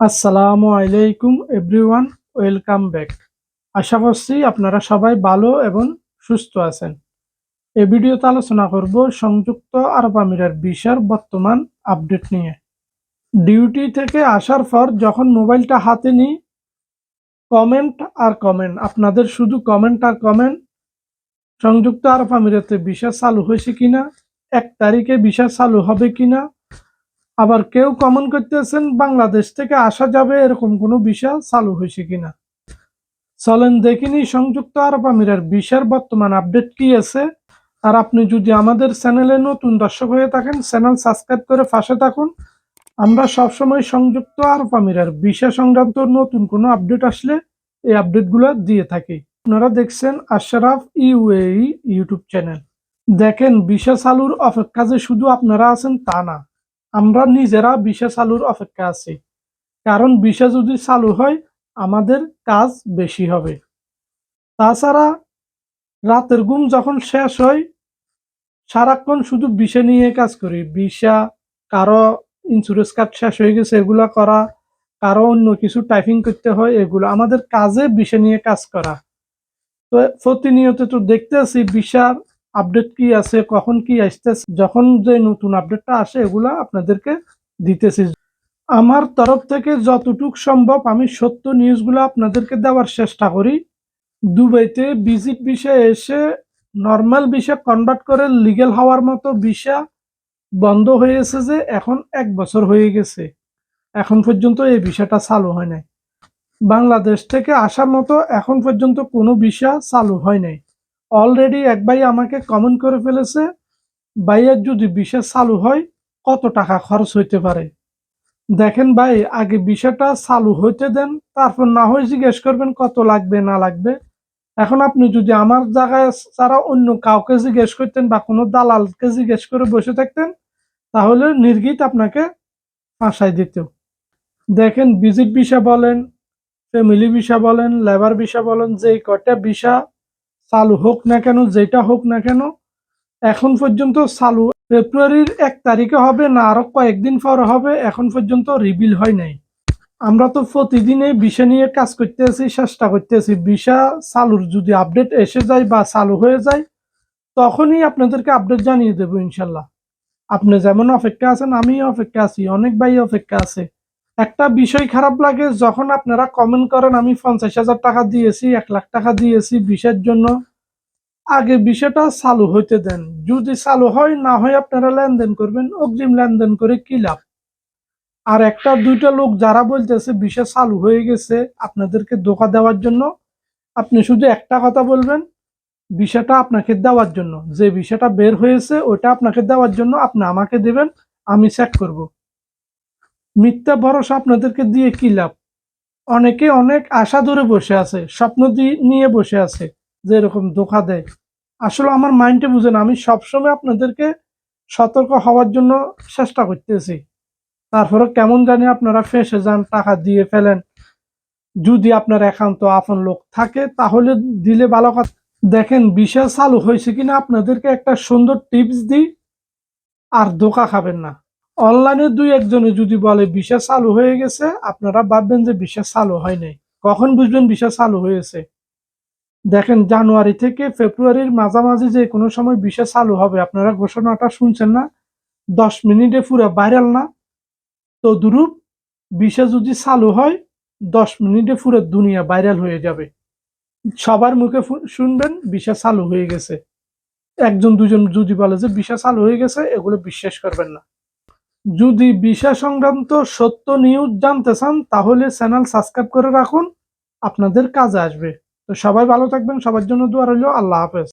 আসসালামু আলাইকুম everyone welcome back আশা করছি আপনারা সবাই ভালো এবং সুস্থ আছেন। এই ভিডিওতে আলোচনা করব সংযুক্ত আরব আমিরার ভিসার বর্তমান আপডেট নিয়ে। ডিউটি থেকে আসার পর যখন মোবাইলটা হাতে নিই কমেন্ট আর কমেন্ট আপনাদের শুধু কমেন্ট আর কমেন্ট সংযুক্ত আরব আমিরাতে ভিসা চালু হয়েছে কিনা, এক তারিখে ভিসা চালু হবে কিনা আবার কেউ কমন করতেছেন, বাংলাদেশ থেকে আসা যাবে এরকম কোনো ভিসা চালু হয়েছে কিনা? চলেন দেখিনি সংযুক্ত আরব আমিরার ভিসার বর্তমান আপডেট কি আছে। আর আপনি যদি আমাদের চ্যানেলে নতুন দর্শক হয়ে থাকেন, চ্যানেল সাবস্ক্রাইব করে পাশে থাকুন। আমরা সবসময় সংযুক্ত আরব আমিরার ভিসা সংক্রান্ত নতুন কোনো আপডেট আসলে এই আপডেটগুলো দিয়ে থাকি। আপনারা দেখছেন আশরাফ ইউএই ইউটিউব চ্যানেল। দেখেন ভিসা চালুর অপেক্ষা যে শুধু আপনারা আছেন তা না। আমরা নিজেরা ভিসা চালুর অপেক্ষা আছি। কারণ ভিসা যদি চালু হয়, আমাদের কাজ বেশি হবে। তাছাড়া রাতের ঘুম যখন শেষ হয়, সারাক্ষণ শুধু ভিসা নিয়ে কাজ করি। ভিসা কারও ইন্স্যুরেন্স কার্ড শেষ হয়ে গেছে, এগুলা করা, কারও অন্য কিছু টাইপিং করতে হয়, এগুলো আমাদের কাজে ভিসা নিয়ে কাজ করা। তো প্রতিনিয়ত তো দেখতে আছি ভিসার আপডেট কি আছে, কখন কি আসতেছে, যখন যে নতুন আপডেটটা আসে, এগুলা আপনাদেরকে দিতেছি। আমার তরফ থেকে যতটুক সম্ভব আমি সত্য নিউজগুলো আপনাদেরকে দেওয়ার চেষ্টা করি। দুবাইতে ভিজিট বিষয়ে এসে নর্মাল ভিসা কনভার্ট করে লিগেল হওয়ার মতো ভিসা বন্ধ হয়েছে যে এখন এক বছর হয়ে গেছে। এখন পর্যন্ত এই ভিসাটা চালু হয় নাই। বাংলাদেশ থেকে আসার মতো এখন পর্যন্ত কোনো ভিসা চালু হয় নাই। অলরেডি এক ভাই আমাকে কমেন্ট করে ফেলেছে ভাইয়ের যদি ভিসা চালু হয়, কত টাকা খরচ হইতে পারে? দেখেন ভাই, আগে বিষয়টা চালু হইতে দেন, তারপর না হয় জিজ্ঞেস করবেন কত লাগবে, না লাগবে। এখন আপনি যদি আমার জায়গায় ছাড়া অন্য কাউকে জিজ্ঞেস করতেন বা কোনো দালালকে জিজ্ঞেস করে বসে থাকতেন, তাহলে নির্গিত আপনাকে ফাঁসাই দিত। দেখেন ভিজিট ভিসা বলেন ফ্যামিলি ভিসা বলেন লেবার ভিসা বলেন যে কটা ভিসা চালু হোক না কেন, যেটা হোক না কেন, এখন পর্যন্ত চালু। ফেব্রুয়ারির এক তারিখে হবে না আরও কয়েকদিন পর হবে, এখন পর্যন্ত রিবিল হয় নাই। আমরা তো প্রতিদিনে বিষা নিয়ে কাজ করতে আছি, চেষ্টা করতে আছি। বিষা চালুর যদি আপডেট এসে যায় বা চালু হয়ে যায়, তখনই আপনাদেরকে আপডেট জানিয়ে দেবো ইনশাল্লাহ। আপনি যেমন অপেক্ষা আছেন আমি অপেক্ষা আছি, অনেক ভাই অপেক্ষা আছে। একটা বিষয় খারাপ লাগে, যখন আপনারা কমেন্ট করেন, আমি পঞ্চাশ হাজার টাকা দিয়েছি, এক লাখ টাকা দিয়েছি বিষের জন্য। আগে বিষয়টা চালু হইতে দেন। যদি চালু হয়, না হয় আপনারা লেনদেন করবেন, অগ্রিম লেনদেন করে কি লাভ? আর একটা, দুইটা লোক যারা বলতেছে, বিষয় চালু হয়ে গেছে, আপনাদেরকে ধোকা দেওয়ার জন্য, আপনি শুধু একটা কথা বলবেন, বিষয়টা আপনাকে দেওয়ার জন্য। যে বিষয়টা বের হয়েছে ওটা আপনাকে দেওয়ার জন্য আপনি আমাকে দেবেন, আমি চেক করব। মিথ্যা ভরসা আপনাদেরকে দিয়ে কি লাভ? অনেকে অনেক আশা ধরে বসে আছে, স্বপ্ন নিয়ে বসে আছে যে এরকম ধোকা দেয়। আসলে আমার মাইন্ডে বুঝেন, আমি সবসময় আপনাদেরকে সতর্ক হওয়ার জন্য চেষ্টা করতেছি। তারপরে কেমন জানি আপনারা ফেসে যান, টাকা দিয়ে ফেলেন। যদি আপনার একান্ত আপন লোক থাকে, তাহলে দিলে ভালো কথা। দেখেন বিশাল চালু হয়েছে কিনা, আপনাদেরকে একটা সুন্দর টিপস দিই, আর ধোকা খাবেন না। অনলাইনে দুই একজনে যদি বলে বিশাল চালু হয়ে গেছে, আপনারা ভাববেন যে বিশাল চালু হয় নাই। কখন বুঝবেন বিশাল চালু হয়েছে? দেখেন, জানুয়ারি থেকে ফেব্রুয়ারির মাঝামাঝি যে কোনো সময় বিশাল চালু হবে, আপনারা ঘোষণাটা শুনছেন না? দশ মিনিটে পুরো ভাইরাল না? তো দুরূপ বিশা যদি চালু হয়, দশ মিনিটে পুরো দুনিয়া ভাইরাল হয়ে যাবে। সবার মুখে শুনবেন বিশা চালু হয়ে গেছে। একজন, দুজন যদি বলে যে বিশা চালু হয়ে গেছে, এগুলো বিশ্বাস করবেন না। যদি বিষয় সংক্রান্ত সত্য নিউজ জানতে চান, তাহলে চ্যানেল সাবস্ক্রাইব করে রাখুন। আপনাদের কাজে আসবে। তো সবাই ভালো থাকবেন, সবার জন্য দোয়া রইল। আল্লাহ হাফেজ।